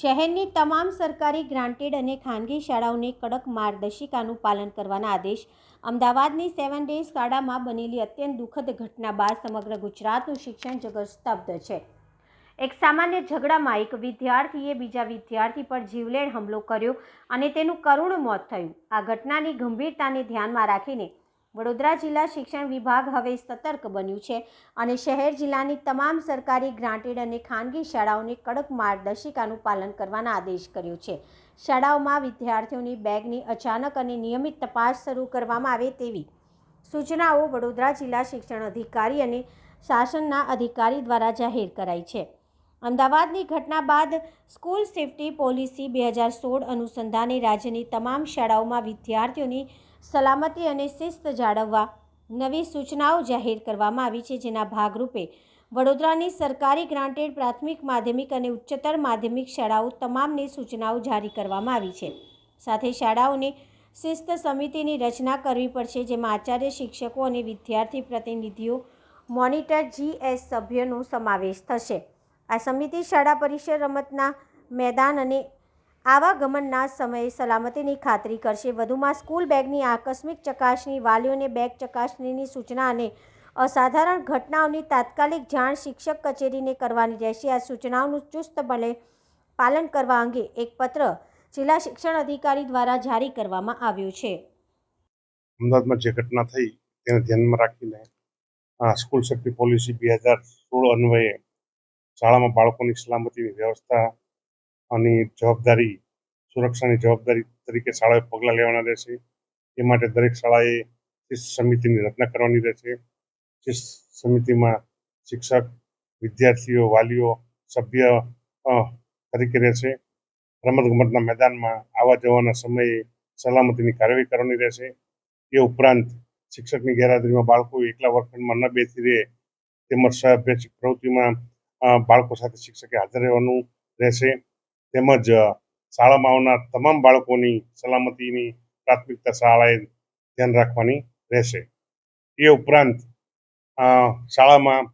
શહેરની તમામ સરકારી ગ્રાન્ટેડ અને ખાનગી શાળાઓને કડક માર્ગદર્શિકાનું પાલન કરવાના આદેશ અમદાવાદની સેવન ડેઝ શાળામાં બનેલી અત્યંત દુઃખદ ઘટના બાદ સમગ્ર ગુજરાતનું શિક્ષણ જગત સ્તબ્ધ છે. એક સામાન્ય ઝઘડામાં એક વિદ્યાર્થીએ બીજા વિદ્યાર્થી પર જીવલેણ હુમલો કર્યો અને તેનું કરુણ મોત થયું. આ ઘટનાની ગંભીરતાને ધ્યાનમાં રાખીને વડોદરા જિલ્લા શિક્ષણ વિભાગ હવે સતર્ક બન્યું છે અને શહેર જિલ્લાની તમામ સરકારી ગ્રાન્ટેડ અને ખાનગી શાળાઓને કડક માર્ગદર્શિકાનું પાલન કરવાના આદેશ કર્યો છે. શાળાઓમાં વિદ્યાર્થીઓની બેગની અચાનક અને નિયમિત તપાસ શરૂ કરવામાં આવે તેવી સૂચનાઓ વડોદરા જિલ્લા શિક્ષણ અધિકારી અને શાસનના અધિકારી દ્વારા જાહેર કરાઈ છે. અમદાવાદની ઘટના બાદ સ્કૂલ સેફટી પોલિસી બે હજાર સોળ અનુસંધાને રાજ્યની તમામ શાળાઓમાં વિદ્યાર્થીઓની સલામતી અને શિસ્ત જાળવવા નવી સૂચનાઓ જાહેર કરવામાં આવી છે, જેના ભાગરૂપે વડોદરાની સરકારી ગ્રાન્ટેડ પ્રાથમિક માધ્યમિક અને ઉચ્ચતર માધ્યમિક શાળાઓ તમામને સૂચનાઓ જારી કરવામાં આવી છે. સાથે શાળાઓને શિસ્ત સમિતિની રચના કરવી પડશે, જેમાં આચાર્ય શિક્ષકો અને વિદ્યાર્થી પ્રતિનિધિઓ, મોનિટર જીએસ સભ્યનો સમાવેશ થશે. આ સમિતિ શાળા પરિસર રમતના મેદાન અને આવાગમનના સમયે સલામતીની ખાતરી કરશે. વધુમાં સ્કૂલ બેગની આકસ્મિક ચકાસણી, વાલીઓને બેગ ચકાસણીની સૂચના અને અસાધારણ ઘટનાઓની તાત્કાલિક જાણ શિક્ષક કચેરીને કરવાની રહેશે. આ સૂચનાઓનું ચુસ્તપણે પાલન કરવા અંગે એક પત્ર જિલ્લા શિક્ષણ અધિકારી દ્વારા જારી કરવામાં આવ્યો છે. અમદાવાદમાં જે ઘટના થઈ તેને ધ્યાનમાં રાખીને સ્કૂલ સેફ્ટી પોલિસી બે હજાર સોળ અન્વયે શાળામાં બાળકોની સલામતીની વ્યવસ્થા અને જવાબદારી, સુરક્ષાની જવાબદારી તરીકે શાળાએ પગલાં લેવાના રહેશે. એ માટે દરેક શાળાએ શિસ્ત સમિતિની રચના કરવાની રહેશે. શિસ્ત સમિતિમાં શિક્ષક, વિદ્યાર્થીઓ, વાલીઓ, સભ્ય તરીકે રહેશે. રમતગમતના મેદાનમાં આવવા જવાના સમયે સલામતીની કાર્યવાહી કરવાની રહેશે. એ ઉપરાંત શિક્ષકની ગેરહાજરીમાં બાળકો એકલા વર્ગખંડમાં ન બેસી રહે તેમજ સહઅભ્યાસિક પ્રવૃત્તિમાં બાળકો સાથે શિક્ષકે હાજર રહેવાનું રહેશે. તેમજ શાળામાં આવનાર તમામ બાળકોની સલામતીની પ્રાથમિકતા શાળાએ ધ્યાન રાખવાની રહેશે. એ ઉપરાંત શાળામાં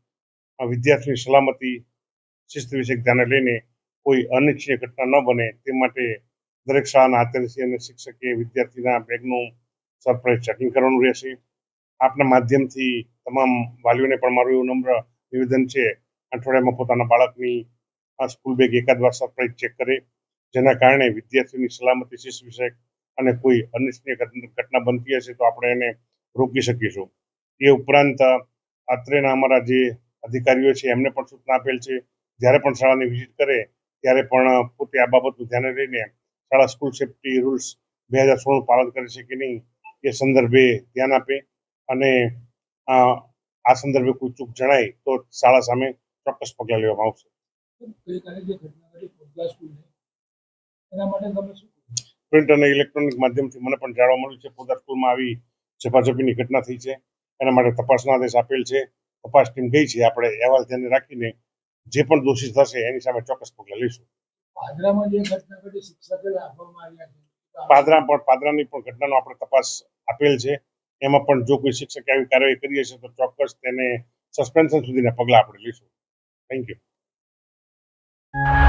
વિદ્યાર્થીની સલામતી શિસ્ત વિશે ધ્યાને લઈને કોઈ અનિચ્છનીય ઘટના ન બને તે માટે દરેક શાળાના આચાર્યશ્રી અને શિક્ષકે વિદ્યાર્થીના બેગનું સરપ્રાઇઝ ચેકિંગ કરવાનું રહેશે. આપના માધ્યમથી તમામ વાલીઓને પણ મારું એવું નમ્ર નિવેદન છે, અઠવાડિયામાં પોતાના બાળકની આ સ્કૂલ બેગ એકાદ વાર સરપ્રાઇઝ ચેક કરે. જેના કારણે વિદ્યાર્થીઓની સલામતી શિસ્ત વિષયક અને કોઈ અનિચ્છનીય ઘટના બનતી હશે તો આપણે એને રોકી શકીશું. એ ઉપરાંત અત્રેના અમારા જે અધિકારીઓ છે, એમને પણ સૂચના આપેલ છે. જ્યારે પણ શાળાની વિઝિટ કરે, ત્યારે પણ પોતે આ બાબતનું ધ્યાને લઈને શાળા સ્કૂલ સેફ્ટી રૂલ્સ બે હજાર સોળનું પાલન કરે છે કે નહીં, એ સંદર્ભે ધ્યાન આપે અને આ સંદર્ભે કોઈ ચૂક જણાય તો શાળા સામે ચોક્કસ પગલાં લેવામાં આવશે. પ્રિન્ટ અને ઇલેક્ટ્રોનિક માધ્યમથી મને પણ જાણવા મળ્યું છે. પોદાર સ્કૂલમાં આવી ઝપાઝપીની ઘટના થઈ છે. એના માટે તપાસનો આદેશ આપેલ છે. તપાસ ટીમ ગઈ છે. આપણે અહેવાલ ધ્યાને રાખીને જે પણ દોષિત થશે એની સામે ચોક્કસ પગલાં લઈશું. પાદરામાં જે ઘટના ઘટી શિક્ષકે લાફવામાં આવ્યા છે પાદરા પણ પાદરાની પણ ઘટનાનો આપણે તપાસ આપેલ છે. એમાં પણ જો કોઈ શિક્ષકે આવી કાર્યવાહી કરી હશે તો ચોક્કસ તેને સસ્પેન્શન સુધીના પગલાં આપણે લઈશું. Thank you you.